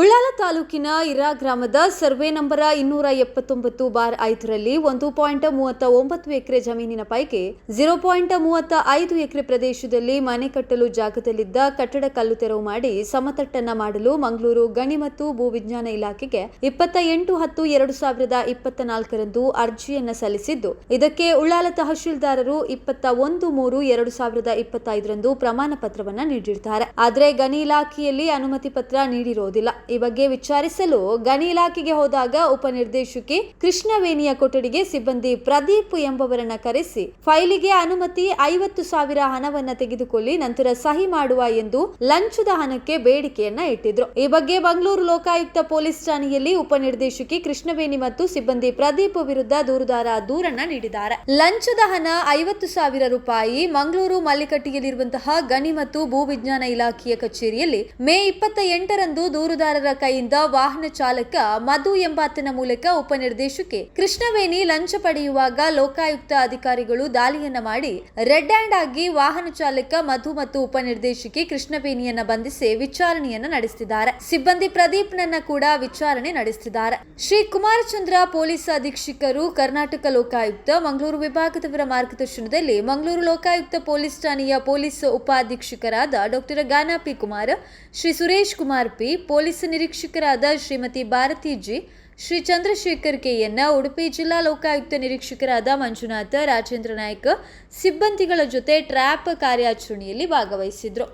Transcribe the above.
ಉಳ್ಳಾಲ ತಾಲೂಕಿನ ಇರಾ ಗ್ರಾಮದ ಸರ್ವೆ ನಂಬರ ಇನ್ನೂರ ಎಪ್ಪತ್ತೊಂಬತ್ತು ಬಾರ್ ಐದರಲ್ಲಿ ಒಂದು ಪಾಯಿಂಟ್ ಮೂವತ್ತ ಒಂಬತ್ತು ಎಕರೆ ಜಮೀನಿನ ಪೈಕಿ ಜೀರೋ ಪಾಯಿಂಟ್ ಮೂವತ್ತ ಐದು ಎಕರೆ ಪ್ರದೇಶದಲ್ಲಿ ಮನೆ ಕಟ್ಟಲು ಜಾಗದಲ್ಲಿದ್ದ ಕಟ್ಟಡ ಕಲ್ಲು ತೆರವು ಮಾಡಿ ಸಮತಟ್ಟನ್ನ ಮಾಡಲು ಮಂಗಳೂರು ಗಣಿ ಮತ್ತು ಭೂವಿಜ್ಞಾನ ಇಲಾಖೆಗೆ ಇಪ್ಪತ್ತ ಎಂಟು ಹತ್ತು ಎರಡು ಸಾವಿರದ ಇಪ್ಪತ್ತ ನಾಲ್ಕರಂದು ಅರ್ಜಿಯನ್ನ ಸಲ್ಲಿಸಿದ್ದು. ಇದಕ್ಕೆ ಉಳ್ಳಾಲ ತಹಶೀಲ್ದಾರರು ಇಪ್ಪತ್ತ ಒಂದು ಮೂರು ಎರಡು ಸಾವಿರದ ಇಪ್ಪತ್ತೈದರಂದು ಪ್ರಮಾಣ ಪತ್ರವನ್ನ ನೀಡಿರ್ತಾರೆ. ಆದರೆ ಗಣಿ ಇಲಾಖೆಯಲ್ಲಿ ಅನುಮತಿ ಪತ್ರ ನೀಡಿರೋದಿಲ್ಲ. ಈ ಬಗ್ಗೆ ವಿಚಾರಿಸಲು ಗಣಿ ಇಲಾಖೆಗೆ ಹೋದಾಗ ಉಪನಿರ್ದೇಶಕಿ ಕೃಷ್ಣವೇಣಿಯ ಕೊಠಡಿಗೆ ಸಿಬ್ಬಂದಿ ಪ್ರದೀಪ್ ಎಂಬವರನ್ನ ಕರೆಸಿ ಫೈಲಿಗೆ ಅನುಮತಿ ಐವತ್ತು ಸಾವಿರ ಹಣವನ್ನ ತೆಗೆದುಕೊಳ್ಳಿ, ನಂತರ ಸಹಿ ಮಾಡುವ ಎಂದು ಲಂಚದ ಹಣಕ್ಕೆ ಬೇಡಿಕೆಯನ್ನ ಇಟ್ಟಿದ್ರು. ಈ ಬಗ್ಗೆ ಬೆಂಗಳೂರು ಲೋಕಾಯುಕ್ತ ಪೊಲೀಸ್ ಠಾಣೆಯಲ್ಲಿ ಉಪನಿರ್ದೇಶಕಿ ಕೃಷ್ಣವೇಣಿ ಮತ್ತು ಸಿಬ್ಬಂದಿ ಪ್ರದೀಪ್ ವಿರುದ್ಧ ದೂರುದಾರ ದೂರನ್ನ ನೀಡಿದ್ದಾರೆ. ಲಂಚದ ಹಣ ಐವತ್ತು ಸಾವಿರ ರೂಪಾಯಿ ಮಂಗಳೂರು ಮಲ್ಲಿಕಟ್ಟಿಯಲ್ಲಿರುವಂತಹ ಗಣಿ ಮತ್ತು ಭೂವಿಜ್ಞಾನ ಇಲಾಖೆಯ ಕಚೇರಿಯಲ್ಲಿ ಮೇ ಇಪ್ಪತ್ತ ಎಂಟರಂದು ದೂರುದಾರರ ಕೈಯಿಂದ ವಾಹನ ಚಾಲಕ ಮಧು ಎಂಬಾತನ ಮೂಲಕ ಉಪನಿರ್ದೇಶಕಿ ಕೃಷ್ಣವೇಣಿ ಲಂಚ ಪಡೆಯುವಾಗ ಲೋಕಾಯುಕ್ತ ಅಧಿಕಾರಿಗಳು ದಾಳಿಯನ್ನ ಮಾಡಿ ರೆಡ್ ಹ್ಯಾಂಡ್ ಆಗಿ ವಾಹನ ಚಾಲಕ ಮಧು ಮತ್ತು ಉಪನಿರ್ದೇಶಕಿ ಕೃಷ್ಣವೇಣಿಯನ್ನ ಬಂಧಿಸಿ ವಿಚಾರಣೆಯನ್ನ ನಡೆಸಿದ್ದಾರೆ ಸಿಬ್ಬಂದಿ ಪ್ರದೀಪ್ನನ್ನ ಕೂಡ ವಿಚಾರಣೆ ನಡೆಸಿದ್ದಾರೆ ಶ್ರೀ ಕುಮಾರಚಂದ್ರ ಪೊಲೀಸ್ ಅಧೀಕ್ಷಕರು ಕರ್ನಾಟಕ ಲೋಕಾಯುಕ್ತ ಮಂಗಳೂರು ವಿಭಾಗದವರ ಮಾರ್ಗದರ್ಶನದಲ್ಲಿ ಮಂಗಳೂರು ಲೋಕಾಯುಕ್ತ ಪೊಲೀಸ್ ಠಾಣೆಯ police ಉಪಾಧೀಕ್ಷಕರಾದ doctor Gana Kumar, Shri Suresh Kumar P, police ನಿರೀಕ್ಷಕರಾದ Shrimati Bharati G, Shri Chandrashekar ಕೆಯನ್ನ ಉಡುಪಿ ಜಿಲ್ಲಾ ಲೋಕಾಯುಕ್ತ ನಿರೀಕ್ಷಕರಾದ ಮಂಜುನಾಥ, ರಾಜೇಂದ್ರ ನಾಯ್ಕ, ಸಿಬ್ಬಂದಿಗಳ ಜೊತೆ ಟ್ರ್ಯಾಪ್ ಕಾರ್ಯಾಚರಣೆಯಲ್ಲಿ ಭಾಗವಹಿಸಿದ್ರು.